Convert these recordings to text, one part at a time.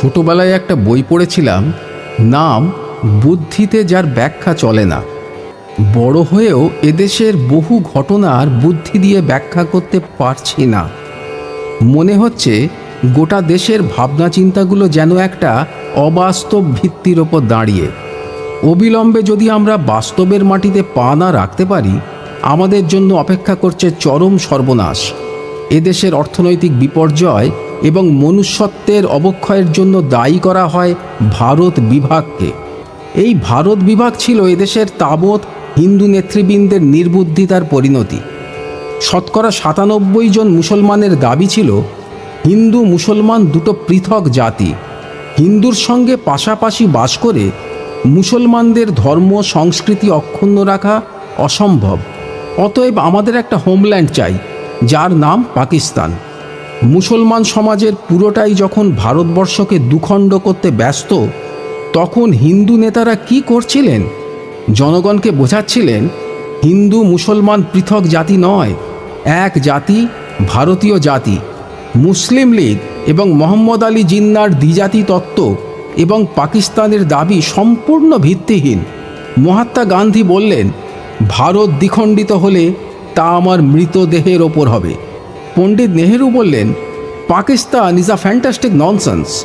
ছোটবেলায় একটা বই পড়েছিলাম, নাম বুদ্ধিতে যার ব্যাখ্যা চলে না। বড় হয়েও এদেশের বহু ঘটনার বুদ্ধি দিয়ে ব্যাখ্যা করতে পারছি না। মনে হচ্ছে গোটা দেশের ভাবনা চিন্তাগুলো যেন একটা অবাস্তব ভিত্তির ওপর দাঁড়িয়ে। অবিলম্বে যদি আমরা বাস্তবের মাটিতে পা না রাখতে পারি, আমাদের জন্য অপেক্ষা করছে চরম সর্বনাশ। এদেশের অর্থনৈতিক বিপর্যয় এবং মনুষ্যত্বের অবক্ষয়ের জন্য দায়ী করা হয় ভারত বিভাগকে। এই ভারত বিভাগ ছিল এদেশের তাবৎ হিন্দু নেতৃবৃন্দের নির্বুদ্ধিতার পরিণতি। শতকরা সাতানব্বই জন মুসলমানের দাবি ছিল, হিন্দু মুসলমান দুটো পৃথক জাতি, হিন্দুর সঙ্গে পাশাপাশি বাস করে মুসলমানদের ধর্ম, সংস্কৃতি অক্ষুণ্ণ রাখা অসম্ভব। অতএব আমাদের একটা হোমল্যান্ড চাই, যার নাম পাকিস্তান। মুসলমান সমাজের পুরোটাই যখন ভারতবর্ষকে দুখণ্ড করতে ব্যস্ত, তখন হিন্দু নেতারা কি করছিলেন? জনগণকে বোঝাচ্ছিলেন, হিন্দু মুসলমান পৃথক জাতি নয়, এক জাতি, ভারতীয় জাতি। মুসলিম লীগ এবং মোহাম্মদ আলী জিন্নার দ্বিজাতি তত্ত্ব এবং পাকিস্তানের দাবি সম্পূর্ণ ভিত্তিহীন। মহাত্মা গান্ধী বললেন, ভারত দ্বিখণ্ডিত হলে তা আমার মৃতদেহের ওপর হবে। পণ্ডিত নেহেরু বললেন, Pakistan is a fantastic nonsense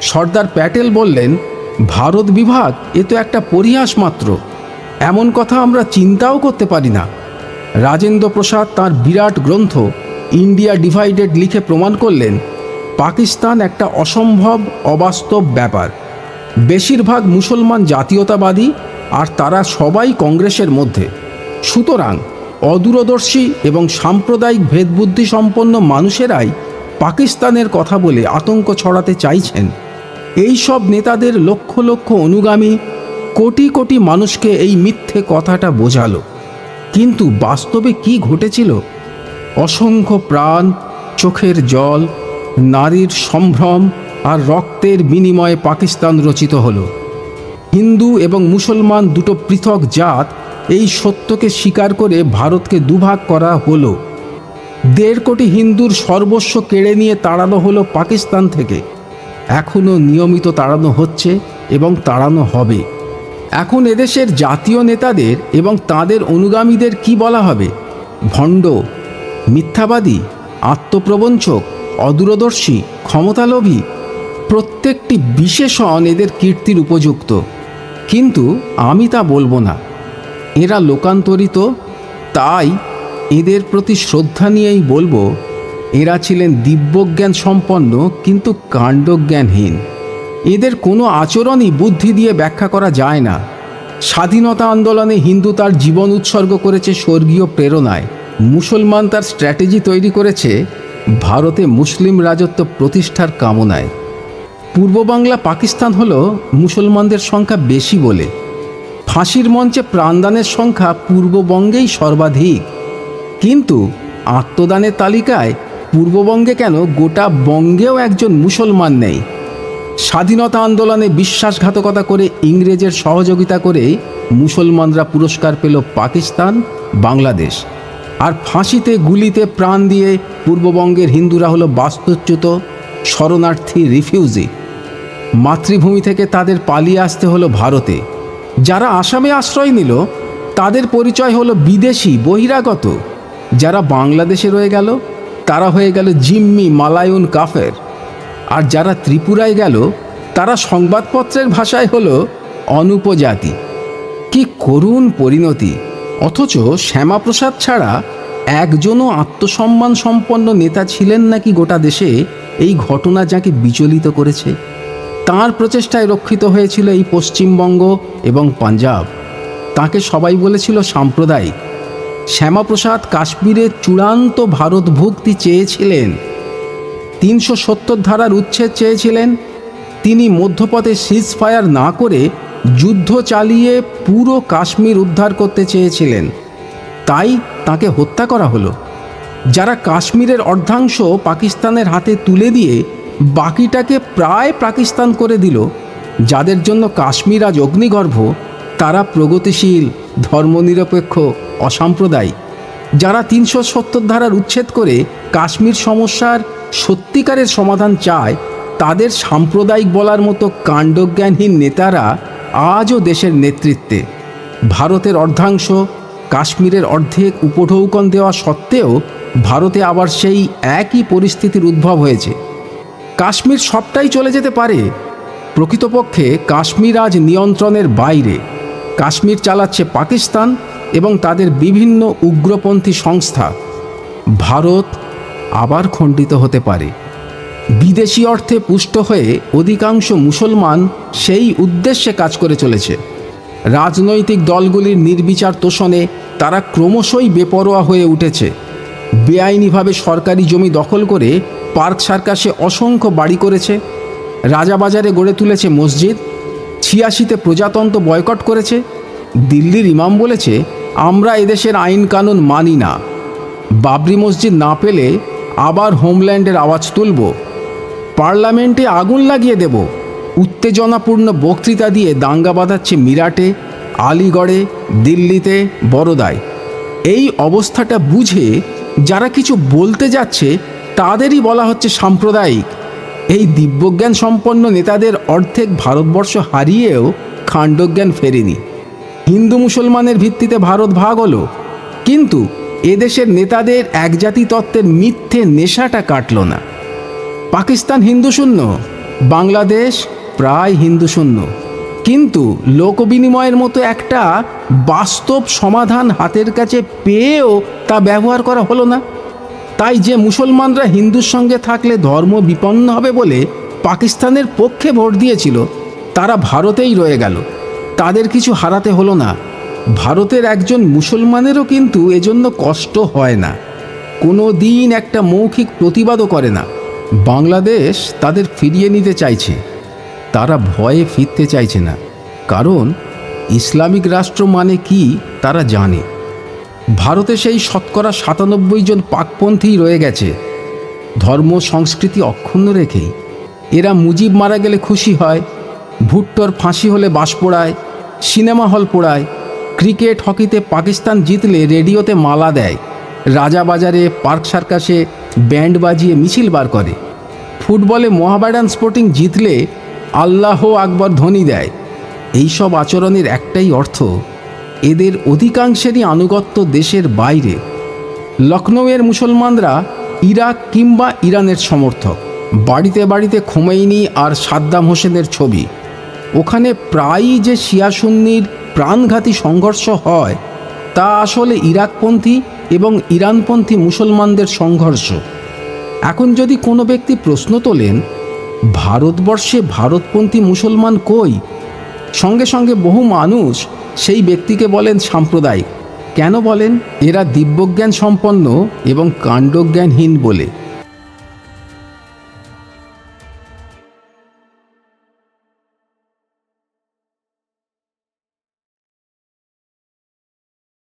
Sardar Patel বললেন, ভারত বিভাগ, এ তো একটা পরিহাস মাত্র। এমন কথা আমরা চিন্তাও করতে পারি না। রাজেন্দ্র প্রসাদ তার বিরাট গ্রন্থ, ইন্ডিয়া ডিভাইডেড লিখে প্রমাণ করলেন, পাকিস্তান একটা অসম্ভব, অবাস্তব ব্যাপার। বেশিরভাগ মুসলমান জাতীয়তাবাদী, আর তারা সবাই কংগ্রেসের মধ্যে। সুতরাং অদূরদর্শী এবং সাম্প্রদায়িক ভেদবুদ্ধি সম্পন্ন মানুষেরাই পাকিস্তানের কথা বলে আতঙ্ক ছড়াতে চাইছেন। এই সব নেতাদের লক্ষ লক্ষ অনুগামী কোটি কোটি মানুষকে এই মিথ্যে কথাটা বোঝালো। কিন্তু বাস্তবে কি ঘটেছিল? অসংখ্য প্রাণ, চোখের জল, নারীর সম্ভ্রম আর রক্তের বিনিময়ে পাকিস্তান রচিত হলো। হিন্দু এবং মুসলমান দুটো পৃথক জাত এই সত্যকে স্বীকার করে ভারতকে দুভাগ করা হলো। দেড় কোটি হিন্দুর সর্বস্ব কেড়ে নিয়ে তাড়ানো হলো পাকিস্তান থেকে। এখনও নিয়মিত তাড়ানো হচ্ছে এবং তাড়ানো হবে। এখন এদেশের জাতীয় নেতাদের এবং তাদের অনুগামীদের কি বলা হবে? ভণ্ড, মিথ্যাবাদী, আত্মপ্রবঞ্চক, অদূরদর্শী, ক্ষমতালোভী প্রত্যেকটি বিশেষণ এদের কীর্তির উপযুক্ত। কিন্তু আমি তা বলব না। এরা লোকান্তরিত, তাই এদের প্রতি শ্রদ্ধা নিয়েই বলব, এরা ছিলেন দিব্যজ্ঞান সম্পন্ন কিন্তু কাণ্ডজ্ঞানহীন। এদের কোনো আচরণই বুদ্ধি দিয়ে ব্যাখ্যা করা যায় না। স্বাধীনতা আন্দোলনে হিন্দু তার জীবন উৎসর্গ করেছে স্বর্গীয় প্রেরণায়। মুসলমান তার স্ট্র্যাটেজি তৈরি করেছে ভারতে মুসলিম রাজত্ব প্রতিষ্ঠার কামনায়। পূর্ব বাংলা পাকিস্তান হলো মুসলমানদের সংখ্যা বেশি বলে। ফাঁসির মঞ্চে প্রাণদানের সংখ্যা পূর্ববঙ্গেই সর্বাধিক। কিন্তু আত্মদানের তালিকায় পূর্ববঙ্গে কেন গোটা বঙ্গেও একজন মুসলমান নেই? স্বাধীনতা আন্দোলনে বিশ্বাসঘাতকতা করে ইংরেজের সহযোগিতা করে মুসলমানরা পুরস্কার পেল পাকিস্তান, বাংলাদেশ। আর ফাঁসিতে গুলিতে প্রাণ দিয়ে পূর্ববঙ্গের হিন্দুরা হলো বাস্তুচ্যুত, শরণার্থী, রিফিউজি। মাতৃভূমি থেকে তাদের পালিয়ে আসতে হলো ভারতে। যারা আসামে আশ্রয় নিল, তাদের পরিচয় হলো বিদেশি, বহিরাগত। যারা বাংলাদেশে রয়ে গেল, তারা হয়ে গেল জিম্মি মালায়ুন কাফের। আর যারা ত্রিপুরায় গেল, তারা সংবাদপত্রের ভাষায় হলো অনুপজাতি। কি করুণ পরিণতি! অথচ শ্যামাপ্রসাদ ছাড়া একজনও আত্মসম্মান সম্পন্ন নেতা ছিলেন নাকি গোটা দেশে? এই ঘটনা যাকে বিচলিত করেছে। তার প্রচেষ্টায় রক্ষিত হয়েছিল এই পশ্চিমবঙ্গ এবং পাঞ্জাব। তাকে সবাই বলেছিল সাম্প্রদায়িক। শ্যামাপ্রসাদ কাশ্মীরের চূড়ান্ত ভারতভুক্তি চেয়েছিলেন। তিনশো সত্তর ধারার উচ্ছেদ চেয়েছিলেন। তিনি মধ্যপথে সিজ ফায়ার না করে যুদ্ধ চালিয়ে পুরো কাশ্মীর উদ্ধার করতে চেয়েছিলেন। তাই তাকে হত্যা করা হলো। যারা কাশ্মীরের অর্ধাংশ পাকিস্তানের হাতে তুলে দিয়ে বাকিটাকে প্রায় পাকিস্তান করে দিল। যাদের জন্য কাশ্মীর আজ অগ্নিগর্ভ, তারা প্রগতিশীল, ধর্মনিরপেক্ষ, অসাম্প্রদায়িক। যারা তিনশো সত্তর ধারার উচ্ছেদ করে কাশ্মীর সমস্যার সত্যিকারের সমাধান চায়, তাদের সাম্প্রদায়িক বলার মতো কাণ্ডজ্ঞানহীন নেতারা আজও দেশের নেতৃত্বে। ভারতের অর্ধাংশ কাশ্মীরের অর্ধেক উপঢৌকন দেওয়া সত্ত্বেও ভারতে আবার সেই একই পরিস্থিতির উদ্ভব হয়েছে। কাশ্মীর সবটাই চলে যেতে পারে। প্রকৃতপক্ষে কাশ্মীর আজ নিয়ন্ত্রণের বাইরে। কাশ্মীর চালাচ্ছে পাকিস্তান এবং তাদের বিভিন্ন উগ্রপন্থী সংস্থা। ভারত আবার খণ্ডিত হতে পারে। বিদেশি অর্থে পুষ্ট হয়ে অধিকাংশ মুসলমান সেই উদ্দেশ্যে কাজ করে চলেছে। রাজনৈতিক দলগুলির নির্বিচার তোষণে তারা ক্রমশই বেপরোয়া হয়ে উঠেছে। বেআইনিভাবে সরকারি জমি দখল করে পার্ক সার্কাসে অসংখ্য বাড়ি করেছে, রাজাবাজারে গড়ে তুলেছে মসজিদ, ছিয়াশিতে প্রজাতন্ত্র বয়কট করেছে, দিল্লির ইমাম বলেছে, আমরা এদেশের আইন কানুন মানি না। বাবরি মসজিদ না পেলে আবার হোমল্যান্ডের আওয়াজ তুলব। পার্লামেন্টে আগুন লাগিয়ে দেব। উত্তেজনাপূর্ণ বক্তৃতা দিয়ে দাঙ্গা বাঁধাচ্ছে মিরাটে, আলিগড়ে, দিল্লিতে বড়দায় এই অবস্থাটা বুঝে যারা কিছু বলতে যাচ্ছে তাদেরই বলা হচ্ছে সাম্প্রদায়িক। এই দিব্যজ্ঞান সম্পন্ন নেতাদের অর্ধেক ভারতবর্ষ হারিয়েও খাণ্ডজ্ঞান ফেরেনি। হিন্দু মুসলমানের ভিত্তিতে ভারত ভাগ হলো। কিন্তু এদেশের নেতাদের একজাতি তত্ত্বের মিথ্যে নেশাটা কাটল না। পাকিস্তান হিন্দু শূন্য, বাংলাদেশ প্রায় হিন্দু শূন্য। কিন্তু লোক বিনিময়ের মতো একটা বাস্তব সমাধান হাতের কাছে পেয়েও তা ব্যবহার করা হলো না। তাই যে মুসলমানরা হিন্দুর সঙ্গে থাকলে ধর্ম বিপন্ন হবে বলে পাকিস্তানের পক্ষে ভোট দিয়েছিল, তারা ভারতেই রয়ে গেল। তাদের কিছু হারাতে হলো না। ভারতের একজন মুসলমানেরও কিন্তু এজন্য কষ্ট হয় না। কোনো দিন একটা মৌখিক প্রতিবাদও করে না। বাংলাদেশ তাদের ফিরিয়ে নিতে চাইছে। তারা ভয়ে ফিরতে চাইছে না। কারণ ইসলামিক রাষ্ট্র মানে কি, তারা জানে। ভারতে সেই শতকরা সাতানব্বই জন পাকপন্থী রয়ে গেছে। ধর্ম, সংস্কৃতি অক্ষুণ্ণ রেখেই। এরা মুজিব মারা গেলে খুশি হয়, ভুট্টোর ফাঁসি হলে বাস পোড়ায়, সিনেমা হল পোড়ায়, ক্রিকেট হকিতে পাকিস্তান জিতলে রেডিওতে মালা দেয় রাজাবাজারে পার্ক সার্কাসে ব্যান্ড বাজিয়ে মিছিল বার করে। ফুটবলে মোহামেডান স্পোর্টিং জিতলে আল্লাহ আকবর ধ্বনি দেয়। এইসব আচরণের একটাই অর্থ এদের অধিকাংশেরই আনুগত্য দেশের বাইরে। লখনৌয়ের মুসলমানরা ইরাক কিংবা ইরানের সমর্থক। বাড়িতে বাড়িতে খোমেইনি আর সাদ্দাম হোসেনের ছবি। ওখানে প্রায়ই যে শিয়া সুন্নির প্রাণঘাতী সংঘর্ষ হয়, তা আসলে ইরাকপন্থী এবং ইরানপন্থী মুসলমানদের সংঘর্ষ। এখন যদি কোনো ব্যক্তি প্রশ্ন তোলেন, ভারতবর্ষে ভারতপন্থী মুসলমান কই? সঙ্গে সঙ্গে বহু মানুষ সেই ব্যক্তিকে বলেন সাম্প্রদায়িক। কেন বলেন? এরা দিব্যজ্ঞান সম্পন্ন এবং কাণ্ডজ্ঞানহীন বলে।